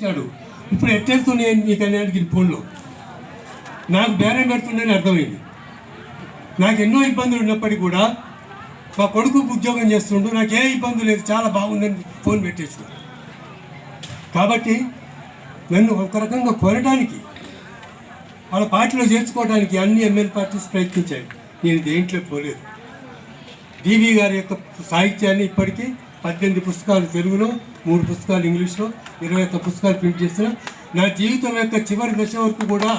ఇచ్చాడు. ఇప్పుడు ఎట్టెళ్తున్నాయి మీకు అనేది ఫోన్లో? నాకు బేరం పెడుతుందని అర్థమైంది. నాకు ఎన్నో ఇబ్బందులు ఉన్నప్పటికీ కూడా మా కొడుకు ఉద్యోగం చేస్తుండు. నాకు ఏ ఇబ్బంది లేదు చాలా బాగుందని ఫోన్ పెట్టేసిన. కాబట్టి నన్ను ఒక రకంగా కొనడానికి వాళ్ళ పార్టీలో చేర్చుకోవడానికి అన్ని ఎమ్మెల్యే పార్టీస్ ప్రయత్నించాయి. నేను దేంట్లో పోలేదు. డివి గారి యొక్క సాహిత్యాన్ని ఇప్పటికీ పద్దెనిమిది పుస్తకాలు తెలుగులో మూడు పుస్తకాలు ఇంగ్లీష్లో ఇరవై ఒక్క పుస్తకాలు ప్రింట్ చేసిన నా జీవితం యొక్క చివరి దశ వరకు కూడా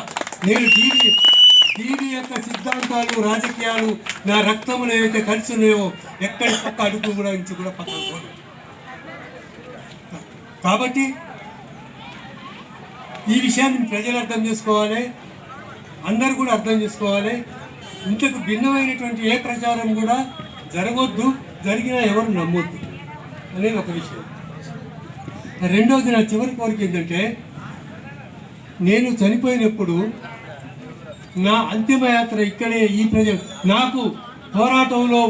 నేను టీవీ టీవీ యొక్క సిద్ధాంతాలు రాజకీయాలు నా రక్తంలో ఏవైతే కలిసి ఉన్నాయో ఎక్కడి పక్క అడుగు కూడా నుంచి కూడా పక్కన కాబట్టి ఈ విషయాన్ని ప్రజలు అర్థం చేసుకోవాలి అందరూ కూడా అర్థం చేసుకోవాలి. ఇంతకు భిన్నమైనటువంటి ఏ ప్రచారం కూడా జరగొద్దు జరిగినా ఎవరు నమ్మొద్దు అనేది ఒక విషయం. రెండవది నా చివరి కోరిక ఏంటంటే నేను చనిపోయినప్పుడు నా అంతిమ యాత్ర ఇక్కడే ఈ ప్రజ నాకు పోరాటంలో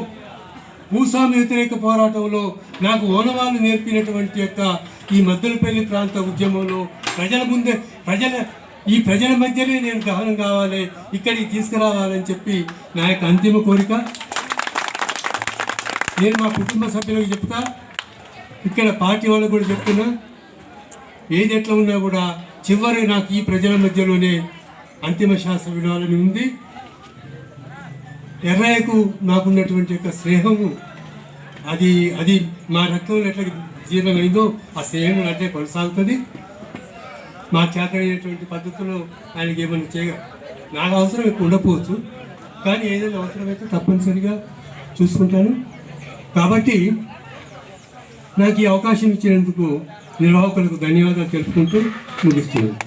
భూస్వామి వ్యతిరేక పోరాటంలో నాకు ఓనవాళ్ళు నేర్పినటువంటి యొక్క ఈ మద్దలపల్లి ప్రాంత ఉద్యమంలో ప్రజల ముందే ప్రజల ఈ ప్రజల మధ్యనే నేను దహనం కావాలి ఇక్కడికి తీసుకురావాలని చెప్పి నా యొక్క అంతిమ కోరిక. నేను మా కుటుంబ సభ్యులకు చెప్తా. ఇక్కడ పార్టీ వాళ్ళకు కూడా చెప్తున్నా ఏది ఎట్లా ఉన్నా కూడా చివరి నాకు ఈ ప్రజల మధ్యలోనే అంతిమ శ్వాస వినాలని ఉంది. ఎర్రయ్యకు నాకున్నటువంటి యొక్క స్నేహము అది అది మా రక్తంలో ఎట్లా జీర్ణమైందో ఆ స్నేహం అంటే కొనసాగుతుంది. మా చేతనైనటువంటి పద్ధతిలో ఆయనకి ఏమైనా చేయ నాకు అవసరం ఎక్కువ ఉండకపోవచ్చు కానీ ఏదైనా అవసరమైతే తప్పనిసరిగా చూసుకుంటాను. కాబట్టి నాకు ఈ అవకాశం ఇచ్చినందుకు నిర్వాహకులకు ధన్యవాదాలు తెలుపుకుంటూ ముగిస్తున్నాను.